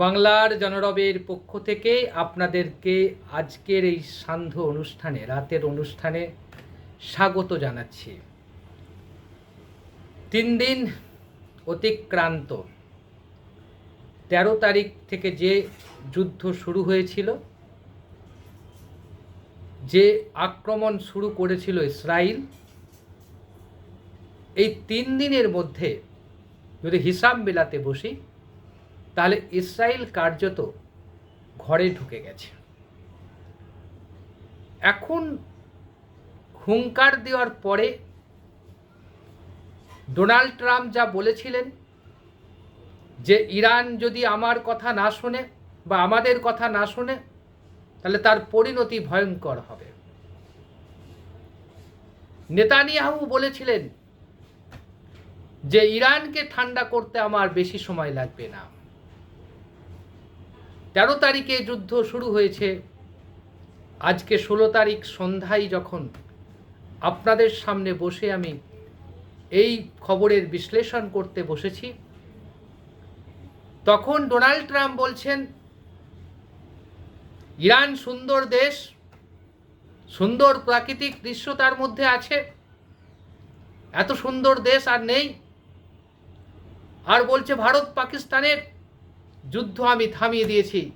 বাংলার জনরবের পক্ষ থেকে আপনাদেরকে আজকের এই সান্ধ্য অনুষ্ঠানে, রাতের অনুষ্ঠানে স্বাগত জানাচ্ছি। তিন দিন অতিক্রান্ত। তেরো তারিখ থেকে যে যুদ্ধ শুরু হয়েছিল, যে আক্রমণ শুরু করেছিল ইসরায়েল এই তিন দিনের মধ্যে যদি হিসাব মেলাতে বসি তাহলে ইসরায়েল কার্যত ঘরে ঢুকে গেছে। এখন হুঙ্কার দেওয়ার পরে ডোনাল্ড ট্রাম্প যা বলেছিলেন যে ইরান যদি আমার কথা না শোনে বা আমাদের কথা না শোনে, তাহলে তার পরিণতি ভয়ঙ্কর হবে। নেতানিয়াহু বলেছিলেন যে, ইরানকে ঠান্ডা করতে আমার বেশি সময় লাগবে না। তেরো তারিখে যুদ্ধ শুরু হয়েছে। আজকে ষোলো তারিখ সন্ধ্যায় যখন আপনাদের সামনে বসে আমি এই খবরের বিশ্লেষণ করতে বসেছি, তখন ডোনাল্ড ট্রাম্প বলছেন, ইরান সুন্দর দেশ, সুন্দর প্রাকৃতিক দৃশ্য তার মধ্যে আছে, এত সুন্দর দেশ আর নেই। আর বলছে, ভারত পাকিস্তানের যুদ্ধ আমি থামিয়ে দিয়েছি।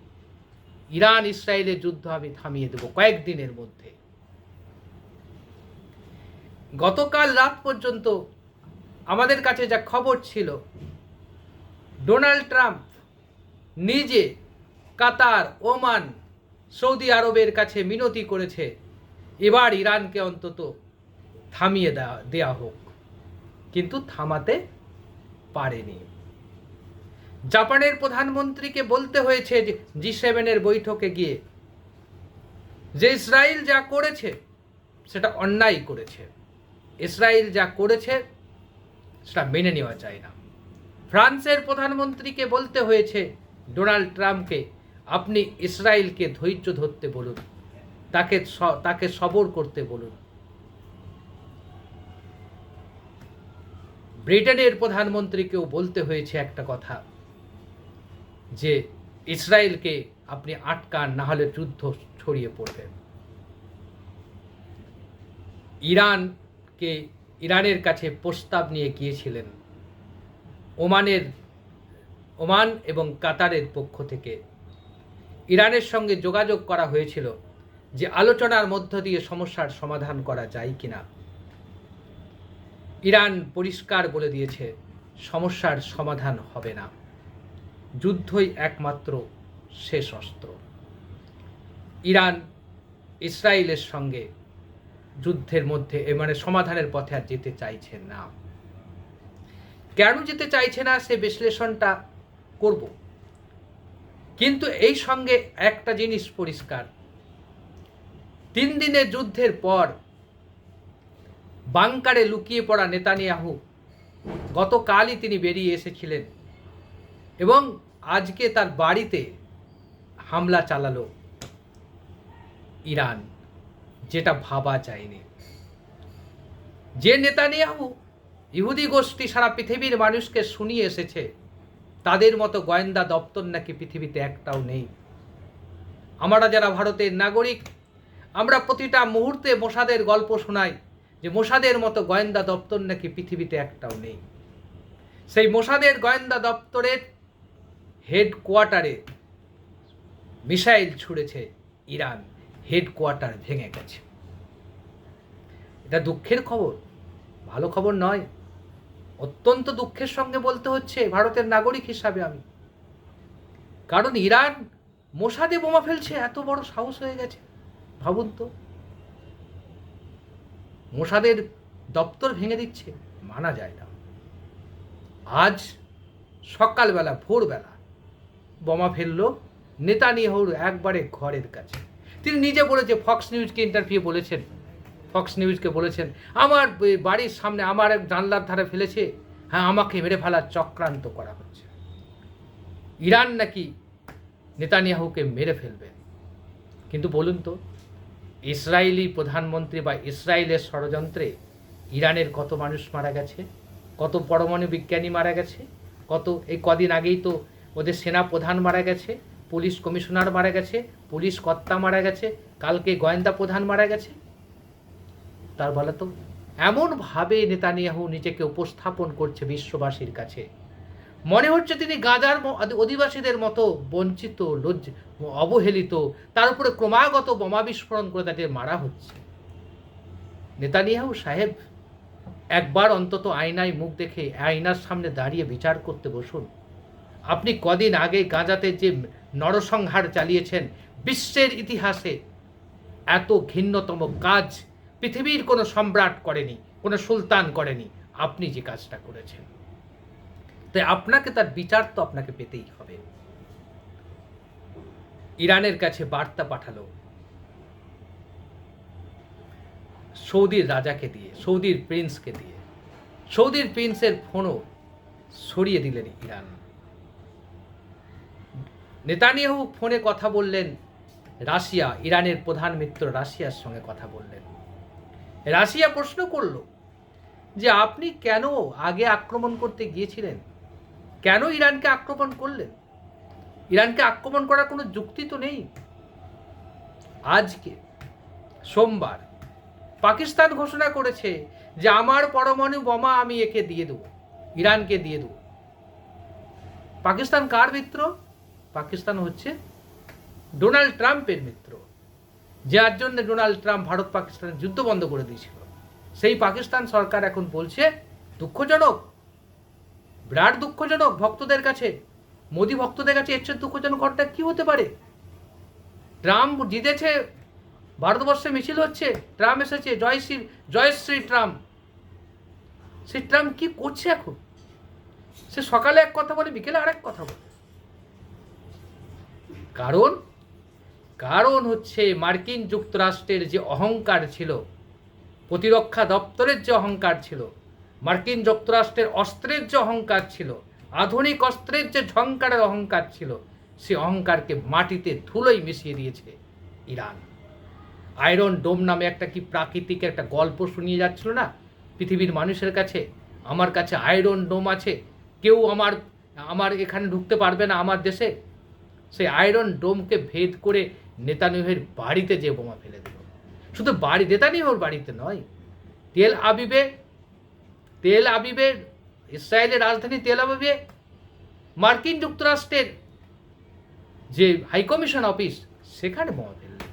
ইরান ইসরায়েলের যুদ্ধ আমি থামিয়ে দেব কয়েকদিনের মধ্যে। গতকাল রাত পর্যন্ত আমাদের কাছে যা খবর ছিল, ডোনাল্ড ট্রাম্প নিজে কাতার, ওমান, সৌদি আরবের কাছে মিনতি করেছে, এবার ইরানকে অন্তত থামিয়ে দেওয়া দেওয়া হোক। কিন্তু থামাতে পারেনি। জাপানের প্রধানমন্ত্রীকে বলতে হয়েছে জি সেভেনের বৈঠকে গিয়ে যে ইসরায়েল যা করেছে, সেটা অন্যায় করেছে। ইসরায়েল যা করেছে, সেটা মেনে নেওয়া যায় না। ফ্রান্সের প্রধানমন্ত্রীকে বলতে হয়েছে, ডোনাল্ড ট্রাম্পকে, আপনি ইসরায়েলকে ধৈর্য ধরতে বলুন, তাকে তাকে সবর করতে বলুন। ব্রিটেনের প্রধানমন্ত্রীকেও বলতে হয়েছে একটা কথা। যে ইসরায়েলকে আপনি আটকান, না হলে যুদ্ধ ছড়িয়ে পড়বে। ইরানকে, ইরানের কাছে প্রস্তাব নিয়ে গিয়েছিলেন। ওমানের, ওমান এবং কাতারের পক্ষ থেকে। ইরানের সঙ্গে যোগাযোগ করা হয়েছিল যে আলোচনার মধ্য দিয়ে সমস্যার সমাধান করা যায় কিনা। ইরান পরিষ্কার বলে দিয়েছে, সমস্যার সমাধান হবে না। যুদ্ধই একমাত্র শেষ অস্ত্র। ইরান, ইসরায়েলের সঙ্গে যুদ্ধের মধ্যে, এ মানে সমাধানের পথে আর যেতে চাইছে না। কেন যেতে চাইছে না সে বিশ্লেষণটা করব। কিন্তু এই সঙ্গে একটা জিনিস পরিষ্কার। তিন দিনের যুদ্ধের পর বাংকারে লুকিয়ে পড়া নেতানিয়াহু গতকালই তিনি বেরিয়ে এসেছিলেন এবং আজকে তার বাড়িতে হামলা চালালো ইরান, যেটা ভাবা যায়নি। যে নেতানিয়াহু ইহুদি গোষ্ঠী সারা পৃথিবীর মানুষকে শুনিয়ে এসেছে, তাদের মতো গোয়েন্দা দপ্তর নাকি পৃথিবীতে একটাও নেই। আমরা যারা ভারতের নাগরিক, আমরা প্রতিটা মুহূর্তে মোসাদের গল্প শোনাই যে মোসাদের মতো গোয়েন্দা দপ্তর নাকি পৃথিবীতে একটাও নেই। সেই মোসাদের গোয়েন্দা দপ্তরের হেডকোয়ার্টারে মিসাইল ছুড়েছে ইরান, হেডকোয়ার্টার ভেঙে গেছে। এটা দুঃখের খবর, ভালো খবর নয়। অত্যন্ত দুঃখের সঙ্গে বলতে হচ্ছে ভারতের নাগরিক হিসাবে আমি। কারণ ইরান মোসাদে বোমা ফেলছে, এত বড় সাহস হয়ে গেছে, ভাবুন তো। মোসাদের দপ্তর ভেঙে দিচ্ছে, মানা যায় না। আজ সকালবেলা, ভোরবেলা বোমা ফেলল। নেতানিয়াহুর একবারে ঘরের কাছে। তিনি নিজে বলেছে ফক্স নিউজকে ইন্টারভিউ বলেছেন। ফক্স নিউজকে বলেছেন, আমার বাড়ির সামনে আমার এক জানলার ধারে ফেলেছে। হ্যাঁ আমাকে মেরে ফেলার চক্রান্ত করা হচ্ছে। ইরান নাকি নেতানিয়াহুকে মেরে ফেলবে? কিন্তু বলুন তো, ইসরায়েলি প্রধানমন্ত্রী বা ইসরায়েলের ষড়যন্ত্রে ইরানের কত মানুষ মারা গেছে? কত পরমাণু বিজ্ঞানী মারা গেছে? কত, এই কদিন আগেই তো ওদের সেনা প্রধান মারা গেছে, পুলিশ কমিশনার মারা গেছে, পুলিশ কর্তা মারা গেছে, কালকে গোয়েন্দা প্রধান মারা গেছে। তার বলে তো, এমনভাবে নেতানিয়াহু নিজেকে উপস্থাপন করছে বিশ্ববাসীর কাছে। মনে হচ্ছে তিনি গাজার অধিবাসীদের মতো বঞ্চিত, লজ্জ, অবহেলিত, তার উপরে ক্রমাগত বোমা বিস্ফোরণ করে তাদের মারা হচ্ছে। নেতানিয়াহু সাহেব, একবার অন্তত আয়নায় মুখ দেখে আয়নার সামনে দাঁড়িয়ে বিচার করতে বসুন। আপনি কদিন আগে গাঁজাতে যে নরসংহার চালিয়েছেন, বিশ্বের ইতিহাসে এত ঘিন্নতম কাজ পৃথিবীর কোনো সম্রাট করেনি, কোনো সুলতান করেনি, আপনি যে কাজটা করেছেন। তাই আপনাকে তার বিচার তো আপনাকে পেতেই হবে। ইরানের কাছে বার্তা পাঠালো। সৌদির রাজাকে দিয়ে, সৌদির প্রিন্সকে দিয়ে। সৌদির প্রিন্সের ফোনও সরিয়ে দিলেন ইরান। নেতানিয়াহু ফোনে কথা বললেন। রাশিয়া, ইরানের প্রধান মিত্র রাশিয়ার সঙ্গে কথা বললেন। রাশিয়া প্রশ্ন করল যে, আপনি কেন আগে আক্রমণ করতে গিয়েছিলেন? কেন ইরানকে আক্রমণ করলেন? ইরানকে আক্রমণ করার কোনো যুক্তি তো নেই। আজকে, সোমবার, পাকিস্তান ঘোষণা করেছে যে, আমার পরমাণু বোমা আমি একে দিয়ে দেবো, ইরানকে দিয়ে দেবো। পাকিস্তান কার মিত্র? পাকিস্তান হচ্ছে ডোনাল্ড ট্রাম্পের মিত্র। যার জন্য ডোনাল্ড ট্রাম্প ভারত পাকিস্তানের যুদ্ধ বন্ধ করে দিয়েছিল। সেই পাকিস্তান সরকার এখন বলছে, দুঃখজনক, বিরাট দুঃখজনক ভক্তদের কাছে, মোদি ভক্তদের কাছে এর চেয়ে দুঃখজনক ঘটনা কি হতে পারে? ট্রাম্প জিতেছে, ভারতবর্ষে মিছিল হচ্ছে, ট্রাম্প এসেছে, জয় শ্রী জয় শ্রী ট্রাম্প। সে ট্রাম্প কি করছে এখন? সে সকালে এক কথা বলে, বিকেলে আরেক কথা বলে। কারণ? কারণ হচ্ছে মার্কিন যুক্তরাষ্ট্রের যে অহংকার ছিল, প্রতিরক্ষা দপ্তরের যে অহংকার ছিল, মার্কিন যুক্তরাষ্ট্রের অস্ত্রের যে অহংকার ছিল, আধুনিক অস্ত্রের যে ঝংকারের অহংকার ছিল, সে অহংকারকে মাটিতে ধুলোই মিশিয়ে দিয়েছে ইরান। আয়রন ডোম নামে একটা কি প্রাকৃতিক একটা গল্প শুনিয়ে যাচ্ছিল না? পৃথিবীর মানুষের কাছে, আমার কাছে আয়রন ডোম আছে, কেউ আমার আমার এখানে ঢুকতে পারবে না আমার দেশে? সেই আয়রন ডোমকে ভেদ করে নেতানিহের বাড়িতে যে বোমা ফেলে দিল। শুধু বাড়ি নেতানিহর বাড়িতে নয়, তেল আবিবে, তেল আবিবের ইসরায়েলের রাজধানী তেল আবিবে, মার্কিন যুক্তরাষ্ট্রের যে হাইকমিশন অফিস, সেখানে বোমা ফেললেন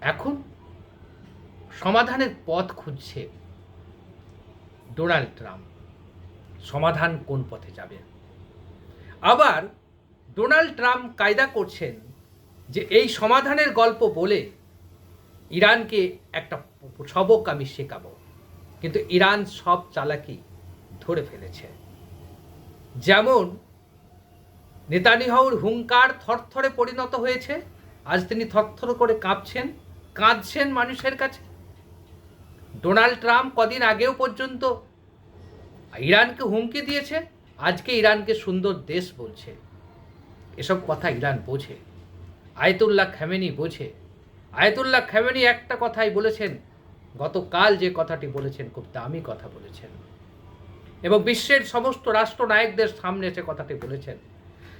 এখন সমাধানের পথ খুঁজছে ডোনাল্ড ট্রাম্প। সমাধান কোন পথে যাবে? আবার ডোনাল্ড ট্রাম্প কায়দা করছেন যে এই সমাধানের গল্প বলে ইরানকে একটা সবক আমি শেখাবো। কিন্তু ইরান সব চালাকি ধরে ফেলেছে। যেমন, নেতানিয়াহুর হুঙ্কার থরথরে পরিণত হয়েছে, আজ তিনি থরথর করে কাঁপছেন, কাঁদছেন মানুষের কাছে। ডোনাল্ড ট্রাম্প কদিন আগেও পর্যন্ত ইরানকে হুমকি দিয়েছে, আজকে ইরানকে সুন্দর দেশ বলছে। এসব কথা ইরান বোঝে। আয়তুল্লাহ খ্যামেনি বোঝে। আয়তুল্লাহ খ্যামেনি একটা কথাই বলেছেন। গতকাল যে কথাটি বলেছেন, খুব দামি কথা বলেছেন। এবং বিশ্বের সমস্ত রাষ্ট্রনায়কদের সামনে সে কথাটি বলেছেন।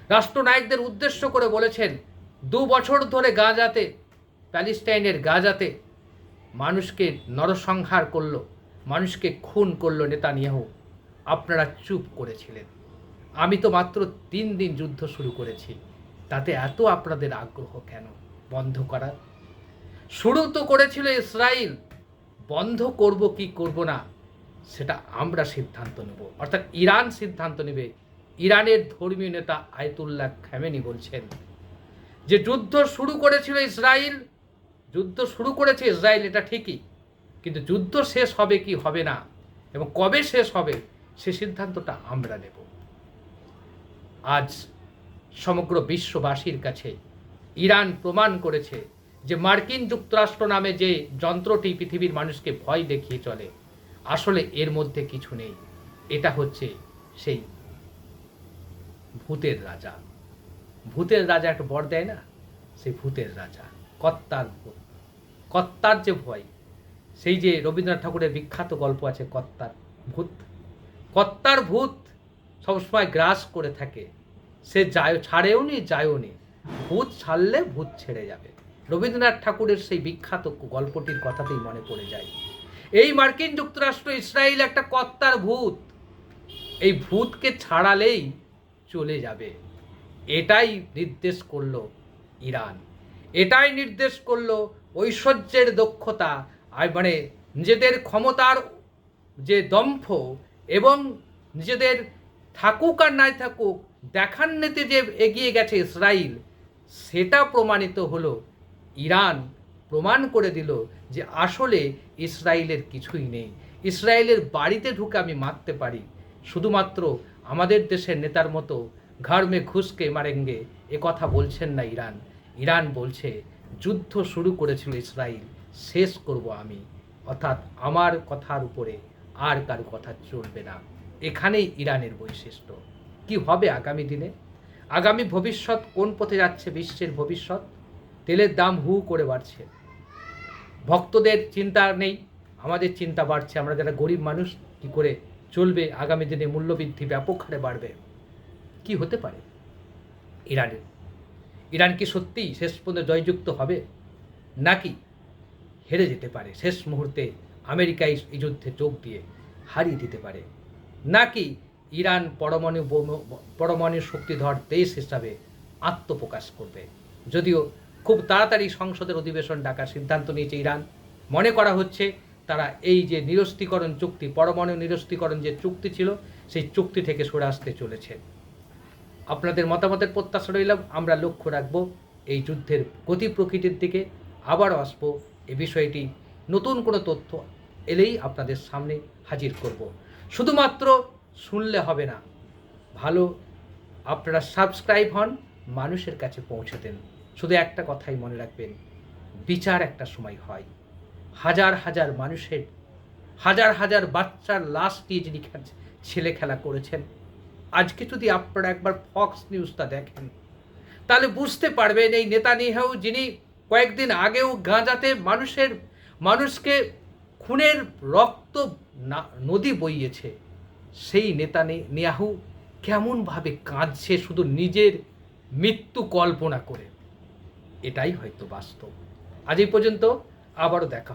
রাষ্ট্রনায়কদের উদ্দেশ্য করে বলেছেন, দু বছর ধরে গাজাতে, প্যালেস্টাইনের গাজাতে মানুষকে নরসংহার করল, মানুষকে খুন করল নেতানিয়াহু। আপনারা চুপ করেছিলেন। আমি তো মাত্র তিন দিন যুদ্ধ শুরু করেছি। তাতে এত আপনাদের আগ্রহ কেন? বন্ধ করার? শুরু তো করেছিল ইসরায়েল বন্ধ করব কি করব না, সেটা আমরা সিদ্ধান্ত নেব। অর্থাৎ ইরান সিদ্ধান্ত নেবে। ইরানের ধর্মীয় নেতা আয়তুল্লাহ খামেনি বলছেন যে, যুদ্ধ শুরু করেছিল ইসরায়েল যুদ্ধ শুরু করেছে ইসরায়েল এটা ঠিকই। কিন্তু যুদ্ধ শেষ হবে কি হবে না? এবং কবে শেষ হবে? সে সিদ্ধান্তটা আমরা নেব। আজ সমগ্র বিশ্ববাসীর কাছে ইরান প্রমাণ করেছে যে মার্কিন যুক্তরাষ্ট্র নামে যে যন্ত্রটি পৃথিবীর মানুষকে ভয় দেখিয়ে চলে, আসলে এর মধ্যে কিছু নেই। এটা হচ্ছে সেই ভূতের রাজা। ভূতের রাজা একটা বর দেয় না? সেই ভূতের রাজা, কত্তার ভূত। কত্তার যে ভয়, সেই যে রবীন্দ্রনাথ ঠাকুরের বিখ্যাত গল্প আছে কত্তার ভূত। কত্তার ভূত সবসময় গ্রাস করে থাকে। সে যায় ছাড়েও নি যায়ও নি ভূত ছাড়লে ভূত ছেড়ে যাবে। রবীন্দ্রনাথ ঠাকুরের সেই বিখ্যাত গল্পটির কথাতেই মনে পড়ে যায়। এই মার্কিন যুক্তরাষ্ট্র ইসরায়েল একটা কর্তার ভূত। এই ভূতকে ছাড়ালেই চলে যাবে। এটাই নির্দেশ করল ইরান। এটাই নির্দেশ করল ঐশ্বর্যের দক্ষতা আর মানে নিজেদের ক্ষমতার যে দম্ভ এবং নিজেদের থাকুক আর নাই থাকুক দেখান নিতে যে এগিয়ে গেছে ইসরায়েল সেটা প্রমাণিত হলো, ইরান প্রমাণ করে দিল যে আসলে ইসরায়েলের কিছুই নেই। ইসরায়েলের বাড়িতে ঢুকে আমি মারতে পারি। শুধুমাত্র আমাদের দেশের নেতার মতো ঘর মে ঘুষকে মারেঙ্গে, এ কথা বলছেন না ইরান। ইরান বলছে, যুদ্ধ শুরু করেছিল ইসরায়েল শেষ করব আমি। অর্থাৎ আমার কথার উপরে আর কারও কথা চলবে না। এখানেই ইরানের বৈশিষ্ট্য। কি হবে আগামী দিনে? আগামী ভবিষ্যৎ কোন পথে যাচ্ছে বিশ্বের ভবিষ্যৎ? তেলের দাম হু করে বাড়ছে। ভক্তদের চিন্তা নেই, আমাদের চিন্তা বাড়ছে। আমরা যারা গরিব মানুষ, কি করে চলবে? আগামী দিনে মূল্যবৃদ্ধি ব্যাপক হারে বাড়বে। কি হতে পারে? ইরানের। ইরান কি সত্যিই শেষ পর্যন্ত জয়যুক্ত হবে? নাকি হেরে যেতে পারে? শেষ মুহূর্তে আমেরিকাই এই যুদ্ধে যোগ দিয়ে হারিয়ে দিতে পারে। নাকি ইরান পরমাণু পরমাণু শক্তিধর দেশ হিসাবে আত্মপ্রকাশ করবে? যদিও খুব তাড়াতাড়ি সংসদের অধিবেশন ডাকার সিদ্ধান্ত নিয়েছে ইরান। মনে করা হচ্ছে তারা এই যে নিরস্ত্রীকরণ চুক্তি, পরমাণু নিরস্ত্রীকরণ যে চুক্তি ছিল, সেই চুক্তি থেকে সরে আসতে চলেছে। আপনাদের মতামতের প্রত্যাশা রইলাম আমরা লক্ষ্য রাখব এই যুদ্ধের গতি প্রকৃতির দিকে, আবারও আসব। এ বিষয়টি নতুন কোনো তথ্য এলেই আপনাদের সামনে হাজির করব। শুধুমাত্র শুনলে হবে না। ভালো আপনারা সাবস্ক্রাইব হন, মানুষের কাছে পৌঁছে দেন শুধু একটা কথাই মনে রাখবেন, বিচার একটা সময় হয়। হাজার হাজার মানুষের, হাজার হাজার বাচ্চার লাশ দিয়ে যিনি ছেলে খেলা করেছেন আজকে যদি আপনারা একবার ফক্স নিউজটা দেখেন, তাহলে বুঝতে পারবেন এই নেতা নিহাও যিনি কয়েকদিন আগেও গাঁজাতে মানুষের, মানুষকে খুনের রক্ত না, নদী বইয়েছে। সেই নেতা নেয়াহু কেমনভাবে কাঁদছে শুধু নিজের মৃত্যু কল্পনা করে। এটাই হয়তো বাস্তব। আজ এই পর্যন্ত আবারও দেখা